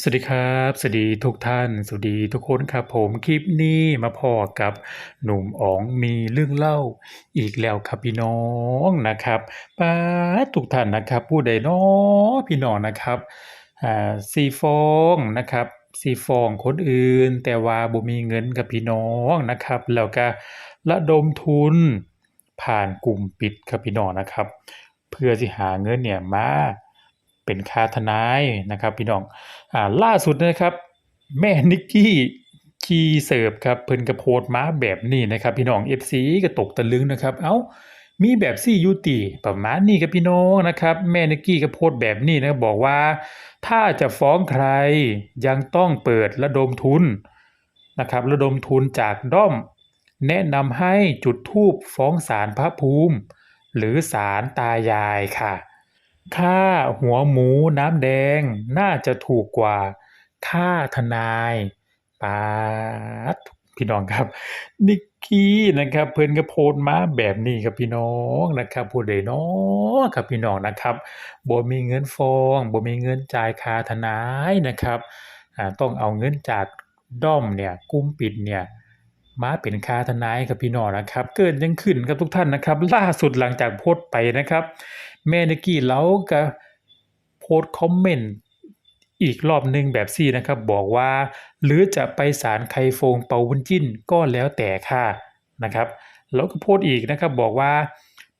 สวัสดีครับ สวัสดีทุกท่าน สวัสดีทุกคนครับผมคลิปนี้มาพอกับหนุ่มอ๋องมีเรื่องเล่าอีกแล้วครับพี่น้องนะครับป๊าทุกท่านนะครับผู้ใดน้อพี่น้องนะครับอ่าสี่ฟองนะครับสี่ฟองคนอื่น แต่ว่าบ่มีเงินกับพี่น้องนะครับ แล้วก็ระดมทุนผ่านกลุ่มปิดครับพี่น้องนะครับ เพื่อสิหาเงินเนี่ยมา เป็นค่าทนายนะครับพี่น้องอ่าล่าสุดนะครับ แม่นิกกี้คีเสิร์ฟครับเพิ่นกระโพดมาแบบนี้นะครับ พี่น้อง FC ก็ตกตะลึงนะครับ เอ้ามีแบบซี่ยูติประมาณนี้ครับพี่น้องนะครับ แม่นิกกี้ก็โพสต์แบบนี้นะบอกว่า ถ้าจะฟ้องใครยังต้องเปิดระดมทุนนะครับ ระดมทุนจากด้อม แนะนำให้จุดธูปฟ้องศาลพระภูมิ หรือศาลตายายค่ะ ค่าหัวหมูน้ำแดงน่าจะถูกกว่าค่าทนายปาดพี่น้องครับ นิกกี้นะครับเพิ่อนก็โพสมาแบบนี้ครับพี่น้องนะครับผู้ใดน้อครับพี่น้องนะครับบ่มีเงินฟองบ่มีเงินจ่ายค่าทนายนะครับต้องเอาเงินจากด้อมเนี่ยกลุ่มปิดเนี่ย มาเป็นคาทนายครับพี่น้องนะครับ เกิดยังขึ้นครับทุกท่านนะครับ ล่าสุดหลังจากโพสต์ไปนะครับ แม่นิกกี้เราก็โพสต์คอมเมนต์อีกรอบหนึ่งแบบซี่นะครับ บอกว่า หรือจะไปศาลไคโฟงเปาวุ้นจิ้นก็แล้วแต่ค่ะนะครับ แล้วก็โพสต์อีกนะครับบอกว่า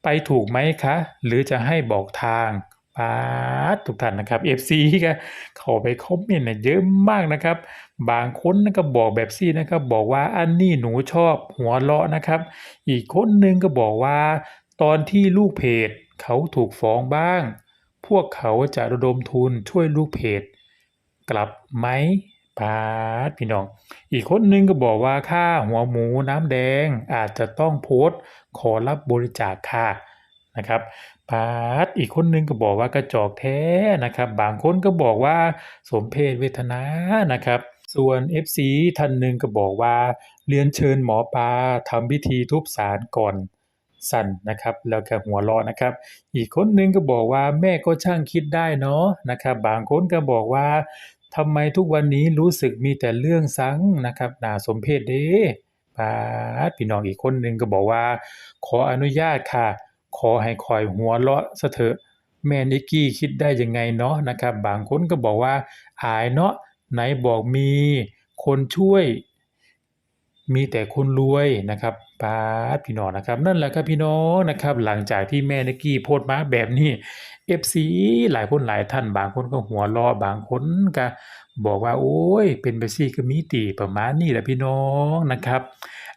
ไปถูกไหมคะ หรือจะให้บอกทาง ปาทุกท่านนะครับ FC ก็เข้าไปคอมเมนต์เนี่ยเยอะมากนะครับ บางคนก็บอกแบบซี่นะครับ บอกว่าอันนี้หนูชอบหัวเราะนะครับ อีกคนนึงก็บอกว่า ตอนที่ลูกเพจเขาถูกฟ้องบ้าง พวกเขาจะระดมทุนช่วยลูกเพจ กลับไหมปาดพี่น้อง อีกคนนึงก็บอกว่าค่าหัวหมูน้ำแดงอาจจะต้องโพสต์ขอรับบริจาคค่ะ นะครับปาดอีกคนหนึงก็บอกว่ากระจอกแท้นะครับ บางคนก็บอกว่าสมเพศเวทนานะครับ ส่วน FC ท่านหนึ่งก็บอกว่าเรียนเชิญหมอปลาทำพิธีทุบสารก่อนสั่นนะครับแล้วก็หัวเราะนะครับ อีกคนหนึงก็บอกว่าแม่ก็ช่างคิดได้เนาะนะครับ บางคนก็บอกว่าทำไมทุกวันนี้รู้สึกมีแต่เรื่องซังนะครับน่าสมเพชเด้ปาดพี่น้องอีกคนหนึงก็บอกว่า ขออนุญาตค่ะ ขอให้คอยหัวเราะสะเถอะแม่นิกกี้คิดได้ยังไงเนาะนะครับ บางคนก็บอกว่าอายเนาะไหนบอกมีคนช่วย มีแต่คนรวยนะครับปาพี่น้องนะครับ นั่นแหละครับพี่น้องนะครับ หลังจากที่แม่นิกกี้โพสต์มาแบบนี้ FC หลายคนหลายท่านบางคนก็หัวราะบางคนก็บอกว่า โอ้ย เป็นไปซี่ก็มีติประมาณนี้แหละพี่น้องนะครับ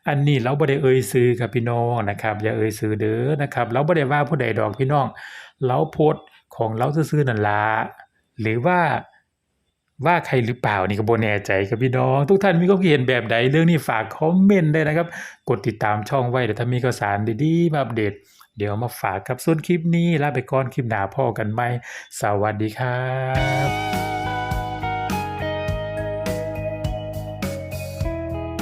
อันนี้เราบ่ได้เอ่ยชื่อครับพี่น้องนะครับ อย่าเอ่ยชื่อเด้อนะครับ เราบ่ได้ว่าผู้ใดดอกพี่น้อง เราโพสต์ของเราซื่อนั่นละหรือว่า ว่าใครหรือเปล่านี่ก็บนแน่ใจครับพี่น้อง ทุกท่านมีความเห็นแบบใดเรื่องนี้ฝากคอมเมนต์ได้นะครับ กดติดตามช่องไว้เดี๋ยวถ้ามีข่าวสารดีๆมาอัปเดต เดี๋ยวมาฝากครับส่วนคลิปนี้ลาไปก่อนคลิปหนาพ่อกันไหมสวัสดีครับ